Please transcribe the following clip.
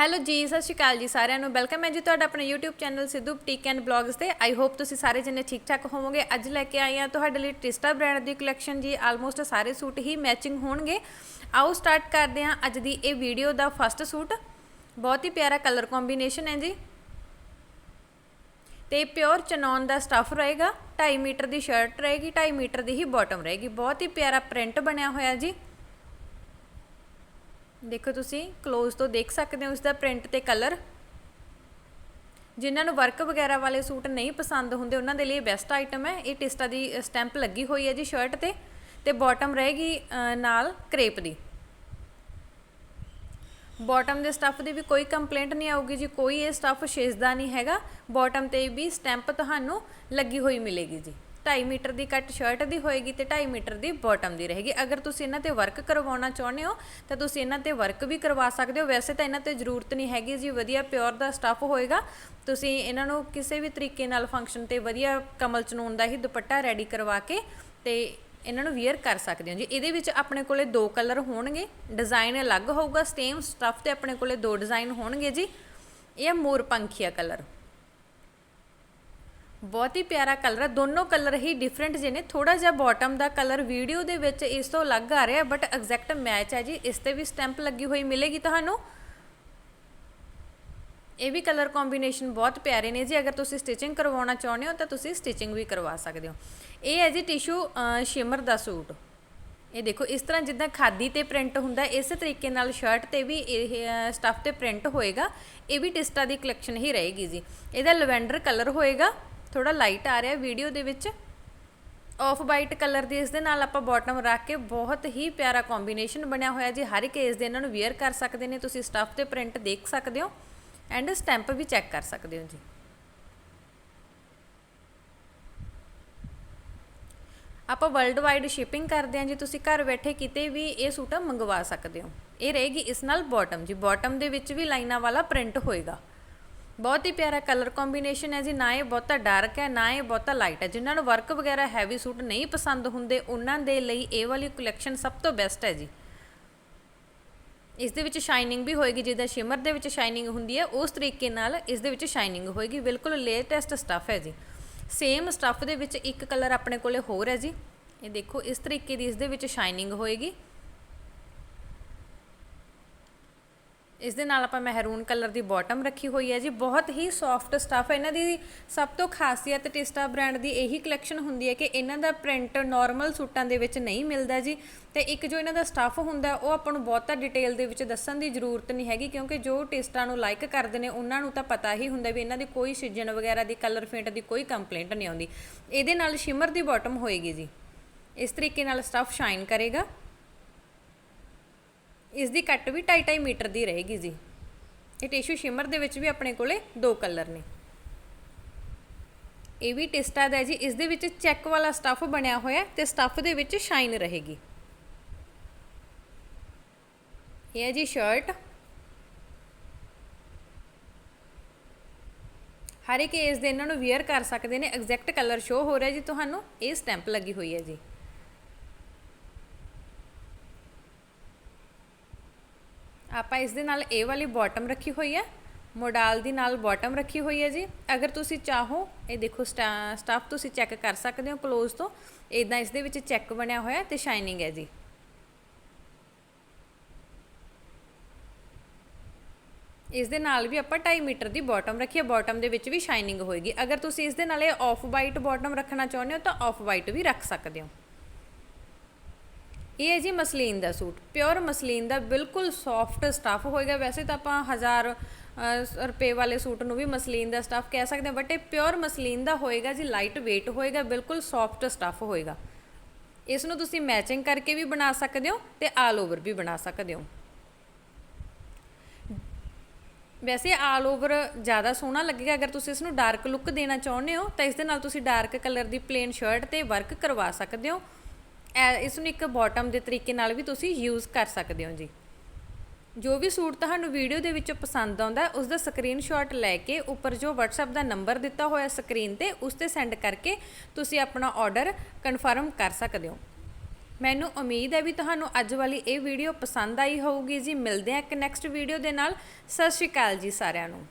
Hello ਜੀ, ਸਤਿ ਸ਼੍ਰੀ ਅਕਾਲ ਜੀ ਸਾਰਿਆਂ ਨੂੰ। ਵੈਲਕਮ ਹੈ ਜੀ ਤੁਹਾਡਾ ਆਪਣੇ YouTube channel Sidhu boutique and blogs ਤੇ। ਆਈ ਹੋਪ ਤੁਸੀਂ ਸਾਰੇ ਜਣੇ ਠੀਕ ਠਾਕ ਹੋਵੋਗੇ। ਅੱਜ ਲੈ ਕੇ ਆਏ ਹਾਂ ਤੁਹਾਡੇ ਲਈ ਟ੍ਰਿਸਟਾ ਬ੍ਰਾਂਡ ਦੀ ਕਲੈਕਸ਼ਨ ਜੀ। ਆਲਮੋਸਟ ਸਾਰੇ ਸੂਟ ਹੀ ਮੈਚਿੰਗ ਹੋਣਗੇ। ਆਓ ਸਟਾਰਟ ਕਰਦੇ ਹਾਂ ਅੱਜ ਦੀ ਇਹ ਵੀਡੀਓ ਦਾ ਫਸਟ ਸੂਟ। ਬਹੁਤ ਹੀ ਪਿਆਰਾ ਕਲਰ ਕੰਬੀਨੇਸ਼ਨ ਹੈ ਜੀ। ਤੇ ਪਿਓਰ ਚਨੌਨ ਦਾ ਸਟਫ ਰਹੇਗਾ। 2.5 ਮੀਟਰ ਦੀ ਸ਼ਰਟ ਰਹੇਗੀ 2.5 ਮੀਟਰ ਦੀ ਹੀ ਬਾਟਮ ਰਹੇਗੀ। ਬਹੁਤ ਹੀ ਪਿਆਰਾ ਪ੍ਰਿੰਟ ਬਣਿਆ ਹੋਇਆ ਜੀ। ਦੇਖੋ ਤੁਸੀਂ ক্লোਜ਼ ਤੋਂ ਦੇਖ ਸਕਦੇ ਹੋ ਇਸ ਦਾ ਪ੍ਰਿੰਟ ਤੇ ਕਲਰ ਜਿਨ੍ਹਾਂ ਨੂੰ ਵਰਕ ਵਗੈਰਾ ਵਾਲੇ ਸੂਟ ਨਹੀਂ ਪਸੰਦ ਹੁੰਦੇ, ਉਹਨਾਂ ਦੇ ਲਈ ਬੈਸਟ ਆਈਟਮ ਹੈ। ਇਹ ਟਿਸਟਾ ਦੀ ਸਟੈਂਪ ਲੱਗੀ ਹੋਈ ਹੈ ਜੀ ਸ਼ਰਟ ਤੇ ਤੇ ਬਾਟਮ ਰਹੇਗੀ ਨਾਲ ਕ੍ਰੇਪ ਦੀ। ਬਾਟਮ ਦੇ ਸਟੱਫ ਦੀ ਵੀ ਕੋਈ ਕੰਪਲੇਂਟ ਨਹੀਂ ਆਊਗੀ ਜੀ, ਕੋਈ ਇਹ ਸਟੱਫ ਛੇਜਦਾ ਨਹੀਂ ਹੈਗਾ। ਬਾਟਮ ਤੇ ਵੀ ਸਟੈਂਪ ਤੁਹਾਨੂੰ ਲੱਗੀ ਹੋਈ ਮਿਲੇਗੀ ਜੀ। 2.5 ਮੀਟਰ ਦੀ ਕੱਟ ਸ਼ਰਟ ਦੀ ਹੋਏਗੀ ਤੇ 2.5 ਮੀਟਰ ਦੀ ਬਾਟਮ ਦੀ ਰਹੇਗੀ। ਅਗਰ ਤੁਸੀਂ ਇਹਨਾਂ ਤੇ ਵਰਕ ਕਰਵਾਉਣਾ ਚਾਹੁੰਦੇ ਹੋ, ਤਾਂ ਤੁਸੀਂ ਇਹਨਾਂ ਤੇ ਵਰਕ ਵੀ ਕਰਵਾ ਸਕਦੇ ਹੋ। ਵੈਸੇ ਤਾਂ ਇਹਨਾਂ ਤੇ ਜ਼ਰੂਰਤ ਨਹੀਂ ਹੈਗੀ ਜੀ, ਵਧੀਆ ਪਿਓਰ ਦਾ ਸਟੱਫ ਹੋਏਗਾ। ਤੁਸੀਂ ਇਹਨਾਂ ਨੂੰ ਕਿਸੇ ਵੀ ਤਰੀਕੇ ਨਾਲ ਫੰਕਸ਼ਨ ਤੇ ਵਧੀਆ ਕਮਲ ਚਨੂਨ ਦਾ ਹੀ ਦੁਪੱਟਾ ਰੈਡੀ ਕਰਵਾ ਕੇ ਤੇ ਇਹਨਾਂ ਨੂੰ ਵੇਅਰ ਕਰ ਸਕਦੇ ਹੋ ਜੀ। ਇਹਦੇ ਵਿੱਚ ਆਪਣੇ ਕੋਲੇ ਦੋ ਕਲਰ ਹੋਣਗੇ। ਡਿਜ਼ਾਈਨ ਅਲੱਗ ਹੋਊਗਾ ਸੇਮ ਸਟੱਫ ਤੇ ਆਪਣੇ ਕੋਲੇ ਦੋ ਡਿਜ਼ਾਈਨ ਹੋਣਗੇ ਜੀ। ਇਹ ਹੈ ਮੋਰ ਪੰਖੀਆ ਕਲਰ ਬਹੁਤ ਹੀ ਪਿਆਰਾ ਕਲਰ ਹੈ। ਦੋਨੋਂ ਕਲਰ ਹੀ ਡਿਫਰੈਂਟ ਜਿਹੇ ਨੇ। ਥੋੜਾ ਜਿਹਾ ਬਾਟਮ ਦਾ ਕਲਰ ਵੀਡੀਓ ਦੇ ਵਿੱਚ ਇਸ ਤੋਂ ਅਲੱਗ ਆ ਰਿਹਾ ਬਟ ਐਗਜ਼ੈਕਟ ਮੈਚ ਹੈ ਜੀ। ਇਸ ਤੇ ਵੀ ਸਟੈਂਪ ਲੱਗੀ ਹੋਈ ਮਿਲੇਗੀ ਤੁਹਾਨੂੰ। ਇਹ ਵੀ ਕਲਰ ਕੰਬੀਨੇਸ਼ਨ ਬਹੁਤ ਪਿਆਰੇ ਨੇ ਜੀ। ਅਗਰ ਤੁਸੀਂ ਸਟਿਚਿੰਗ ਕਰਵਾਉਣਾ ਚਾਹੁੰਦੇ ਹੋ ਤਾਂ ਤੁਸੀਂ ਸਟਿਚਿੰਗ ਵੀ ਕਰਵਾ ਸਕਦੇ ਹੋ। ਇਹ ਹੈ ਜੀ ਟਿਸ਼ੂ ਸ਼ਿਮਰ ਦਾ ਸੂਟ। ਇਹ ਦੇਖੋ, ਇਸ ਤਰ੍ਹਾਂ ਜਿੱਦਾਂ ਖਾਦੀ ਤੇ ਪ੍ਰਿੰਟ ਹੁੰਦਾ, ਇਸੇ ਤਰੀਕੇ ਨਾਲ ਸ਼ਰਟ ਤੇ ਵੀ ਇਹ ਸਟੱਫ ਤੇ ਪ੍ਰਿੰਟ ਹੋਏਗਾ। ਇਹ ਵੀ ਟਿਸਟਾ ਦੀ ਕਲੈਕਸ਼ਨ ਹੀ ਰਹੇਗੀ ਜੀ। ਇਹਦਾ ਲਵੈਂਡਰ ਕਲਰ ਹੋਏਗਾ। ਥੋੜਾ ਲਾਈਟ ਆ ਰਿਹਾ ਵੀਡੀਓ ਦੇ ਵਿੱਚ। ਆਫ ਵਾਈਟ ਕਲਰ ਦੀ ਇਸ ਦੇ ਨਾਲ ਆਪਾਂ ਬਾਟਮ ਰੱਖ ਕੇ ਬਹੁਤ ਹੀ ਪਿਆਰਾ ਕੰਬੀਨੇਸ਼ਨ ਬਣਿਆ ਹੋਇਆ ਜੀ। ਹਰ ਇੱਕ ਏਜ ਦੇ ਇਹਨਾਂ ਨੂੰ ਵੇਅਰ ਕਰ ਸਕਦੇ ਨੇ, ਤੁਸੀਂ ਸਟੱਫ ਤੇ ਪ੍ਰਿੰਟ ਦੇਖ ਸਕਦੇ ਹੋ ਐਂਡ ਸਟੈਂਪ ਵੀ ਚੈੱਕ ਕਰ ਸਕਦੇ ਹੋ ਜੀ। ਆਪਾਂ ਵਰਲਡ ਵਾਈਡ ਸ਼ਿਪਿੰਗ ਕਰਦੇ ਹਾਂ ਜੀ, ਤੁਸੀਂ ਘਰ ਬੈਠੇ ਕਿਤੇ ਵੀ ਇਹ ਸੂਟ ਮੰਗਵਾ ਸਕਦੇ ਹੋ। ਇਹ ਰਹੇਗੀ ਇਸ ਨਾਲ ਬਾਟਮ ਜੀ। ਬਾਟਮ ਦੇ ਵਿੱਚ ਵੀ ਲਾਈਨਾਂ ਵਾਲਾ ਪ੍ਰਿੰਟ ਹੋਏਗਾ। ਬਹੁਤ ਹੀ ਪਿਆਰਾ ਕਲਰ ਕੰਬੀਨੇਸ਼ਨ ਹੈ ਜੀ। ਨਾ ਇਹ ਬਹੁਤਾ ਡਾਰਕ ਹੈ, ਨਾ ਇਹ ਬਹੁਤਾ ਲਾਈਟ ਹੈ। ਜਿਨ੍ਹਾਂ ਨੂੰ ਵਰਕ ਵਗੈਰਾ ਹੈਵੀ ਸੂਟ ਨਹੀਂ ਪਸੰਦ ਹੁੰਦੇ, ਉਹਨਾਂ ਦੇ ਲਈ ਇਹ ਵਾਲੀ ਕਲੈਕਸ਼ਨ ਸਭ ਤੋਂ ਬੈਸਟ ਹੈ ਜੀ। ਇਸ ਦੇ ਵਿੱਚ ਸ਼ਾਈਨਿੰਗ ਵੀ ਹੋਏਗੀ ਜਿੱਦਾਂ ਸ਼ਿਮਰ ਦੇ ਵਿੱਚ ਸ਼ਾਈਨਿੰਗ ਹੁੰਦੀ ਹੈ, ਉਸ ਤਰੀਕੇ ਨਾਲ ਇਸ ਦੇ ਵਿੱਚ ਸ਼ਾਈਨਿੰਗ ਹੋਏਗੀ। ਬਿਲਕੁਲ ਲੇਟੈਸਟ ਸਟੱਫ ਹੈ ਜੀ। ਸੇਮ ਸਟੱਫ ਦੇ ਵਿੱਚ ਇੱਕ ਕਲਰ ਆਪਣੇ ਕੋਲੇ ਹੋਰ ਹੈ ਜੀ। ਇਹ ਦੇਖੋ, ਇਸ ਤਰੀਕੇ ਦੀ ਇਸ ਦੇ ਵਿੱਚ ਸ਼ਾਈਨਿੰਗ ਹੋਏਗੀ। ਇਸ ਦੇ ਨਾਲ ਆਪਾਂ ਮਹਿਰੂਨ ਕਲਰ ਦੀ ਬਾਟਮ ਰੱਖੀ ਹੋਈ ਹੈ ਜੀ। ਬਹੁਤ ਹੀ ਸੌਫਟ ਸਟੱਫ ਹੈ। ਇਹਨਾਂ ਦੀ ਸਭ ਤੋਂ ਖਾਸੀਅਤ ਟਿਸਟਾ ਬ੍ਰਾਂਡ ਦੀ ਇਹੀ ਕਲੈਕਸ਼ਨ ਹੁੰਦੀ ਹੈ ਕਿ ਇਹਨਾਂ ਦਾ ਪ੍ਰਿੰਟ ਨਾਰਮਲ ਸੂਟਾਂ ਦੇ ਵਿੱਚ ਨਹੀਂ ਮਿਲਦਾ ਜੀ। ਤੇ ਇੱਕ ਜੋ ਇਹਨਾਂ ਦਾ ਸਟੱਫ ਹੁੰਦਾ, ਉਹ ਆਪਾਂ ਨੂੰ ਬਹੁਤਾ ਡਿਟੇਲ ਦੇ ਵਿੱਚ ਦੱਸਣ ਦੀ ਜ਼ਰੂਰਤ ਨਹੀਂ ਹੈਗੀ, ਕਿਉਂਕਿ ਜੋ ਟਿਸਟਾਂ ਨੂੰ ਲਾਈਕ ਕਰਦੇ ਨੇ, ਉਹਨਾਂ ਨੂੰ ਤਾਂ ਪਤਾ ਹੀ ਹੁੰਦਾ ਵੀ ਇਹਨਾਂ ਦੀ ਕੋਈ ਸਿਜਨ ਵਗੈਰਾ ਦੀ ਕਲਰ ਫੇਂਟ ਦੀ ਕੋਈ ਕੰਪਲੇਂਟ ਨਹੀਂ ਆਉਂਦੀ। ਇਹਦੇ ਨਾਲ ਸ਼ਿਮਰ ਦੀ ਬਾਟਮ ਹੋਏਗੀ ਜੀ। ਇਸ ਤਰੀਕੇ ਨਾਲ ਸਟੱਫ ਸ਼ਾਈਨ ਕਰੇਗਾ। ਇਸ ਦੀ ਕੱਟ ਵੀ 2.5 ਮੀਟਰ ਦੀ ਰਹੇਗੀ ਜੀ। ਇਹ ਟਿਸ਼ੂ ਸ਼ਿਮਰ ਦੇ ਵਿੱਚ ਵੀ ਆਪਣੇ ਕੋਲੇ ਦੋ ਕਲਰ ਨੇ। ਇਹ ਵੀ ਟਿਸਟਾ ਦਾ ਜੀ, ਇਸ ਦੇ ਵਿੱਚ ਚੈੱਕ ਵਾਲਾ ਸਟੱਫ ਬਣਿਆ ਹੋਇਆ ਤੇ ਸਟੱਫ ਦੇ ਵਿੱਚ ਸ਼ਾਈਨ ਰਹੇਗੀ। ਇਹ ਹੈ ਜੀ ਸ਼ਰਟ। ਹਰ ਇੱਕ ਏਜ ਦੇ ਇਹਨਾਂ ਨੂੰ ਵੇਅਰ ਕਰ ਸਕਦੇ ਨੇ ਐਗਜ਼ੈਕਟ ਕਲਰ ਸ਼ੋ ਹੋ ਰਿਹਾ ਜੀ ਤੁਹਾਨੂੰ, ਇਹ ਸਟੈਂਪ ਲੱਗੀ ਹੋਈ ਹੈ ਜੀ। ਆਪਾਂ ਇਸ ਦੇ ਨਾਲ ਇਹ ਵਾਲੀ ਬਾਟਮ ਰੱਖੀ ਹੋਈ ਹੈ। ਮੋਡਾਲ ਦੀ ਨਾਲ ਬਾਟਮ ਰੱਖੀ ਹੋਈ ਹੈ ਜੀ। ਅਗਰ ਤੁਸੀਂ ਚਾਹੋ, ਇਹ ਦੇਖੋ ਸਟਾਫ ਤੁਸੀਂ ਚੈੱਕ ਕਰ ਸਕਦੇ ਹੋ ক্লোਜ਼ ਤੋਂ। ਇਦਾਂ ਇਸ ਦੇ ਵਿੱਚ ਚੈੱਕ ਬਣਿਆ ਹੋਇਆ ਤੇ ਸ਼ਾਈਨਿੰਗ ਹੈ ਜੀ। ਇਸ ਦੇ ਨਾਲ ਵੀ ਆਪਾਂ 2.5 ਮੀਟਰ ਦੀ ਬਾਟਮ ਰੱਖੀ ਹੈ। ਬਾਟਮ ਦੇ ਵਿੱਚ ਵੀ ਸ਼ਾਈਨਿੰਗ ਹੋਏਗੀ। ਅਗਰ ਤੁਸੀਂ ਇਸ ਦੇ ਨਾਲ ਇਹ ਆਫ ਵਾਈਟ ਬਾਟਮ ਰੱਖਣਾ ਚਾਹੁੰਦੇ ਹੋ ਤਾਂ ਆਫ ਵਾਈਟ ਵੀ ਰੱਖ ਸਕਦੇ ਹੋ। ਇਹ ਹੈ ਜੀ ਮਸਲੀਨ ਦਾ ਸੂਟ। ਪਿਓਰ ਮਸਲੀਨ ਦਾ ਬਿਲਕੁਲ ਸੌਫਟ ਸਟਫ ਹੋਏਗਾ। ਵੈਸੇ ਤਾਂ ਆਪਾਂ 1000 ਰੁਪਏ ਵਾਲੇ ਸੂਟ ਨੂੰ ਵੀ ਮਸਲੀਨ ਦਾ ਸਟਫ ਕਹਿ ਸਕਦੇ ਹਾਂ ਬਟ ਇਹ ਪਿਓਰ ਮਸਲੀਨ ਦਾ ਹੋਏਗਾ ਜੀ ਲਾਈਟ weight ਹੋਏਗਾ, ਬਿਲਕੁਲ ਸੌਫਟ ਸਟਫ ਹੋਏਗਾ। ਇਸ ਨੂੰ ਤੁਸੀਂ ਮੈਚਿੰਗ ਕਰਕੇ ਵੀ ਬਣਾ ਸਕਦੇ ਹੋ ਤੇ ਆਲ ਓਵਰ ਵੀ ਬਣਾ ਸਕਦੇ ਹੋ। ਵੈਸੇ ਆਲ ਓਵਰ ਜ਼ਿਆਦਾ ਸੋਹਣਾ ਲੱਗੇਗਾ। ਅਗਰ ਤੁਸੀਂ ਇਸ ਨੂੰ ਡਾਰਕ ਲੁੱਕ ਦੇਣਾ ਚਾਹੁੰਦੇ ਹੋ, ਤਾਂ ਇਸ ਦੇ ਨਾਲ ਤੁਸੀਂ ਡਾਰਕ ਕਲਰ ਦੀ ਪਲੇਨ ਸ਼ਰਟ ਤੇ ਵਰਕ ਕਰਵਾ ਸਕਦੇ ਹੋ। ਇਸ ਨੂੰ ਇੱਕ ਬਾਟਮ ਦੇ ਤਰੀਕੇ ਨਾਲ ਵੀ ਤੁਸੀਂ ਯੂਜ਼ ਕਰ ਸਕਦੇ ਹੋ ਜੀ। ਜੋ ਵੀ ਸੂਟ ਤੁਹਾਨੂੰ ਵੀਡੀਓ ਦੇ ਵਿੱਚ ਪਸੰਦ ਆਉਂਦਾ ਉਸ ਦਾ ਸਕਰੀਨਸ਼ਾਟ ਲੈ ਕੇ ਉੱਪਰ ਜੋ WhatsApp ਦਾ ਨੰਬਰ ਦਿੱਤਾ ਹੋਇਆ ਸਕਰੀਨ ਤੇ, ਉਸ ਤੇ ਸੈਂਡ ਕਰਕੇ ਤੁਸੀਂ ਆਪਣਾ ਆਰਡਰ ਕਨਫਰਮ ਕਰ ਸਕਦੇ ਹੋ। ਮੈਨੂੰ ਉਮੀਦ ਹੈ ਵੀ ਤੁਹਾਨੂੰ ਅੱਜ ਵਾਲੀ ਇਹ ਵੀਡੀਓ ਪਸੰਦ ਆਈ ਹੋਊਗੀ ਜੀ। ਮਿਲਦੇ ਹਾਂ ਇੱਕ ਨੈਕਸਟ ਵੀਡੀਓ ਦੇ ਨਾਲ। ਸਤਿ ਸ਼੍ਰੀ ਅਕਾਲ ਜੀ ਸਾਰਿਆਂ ਨੂੰ।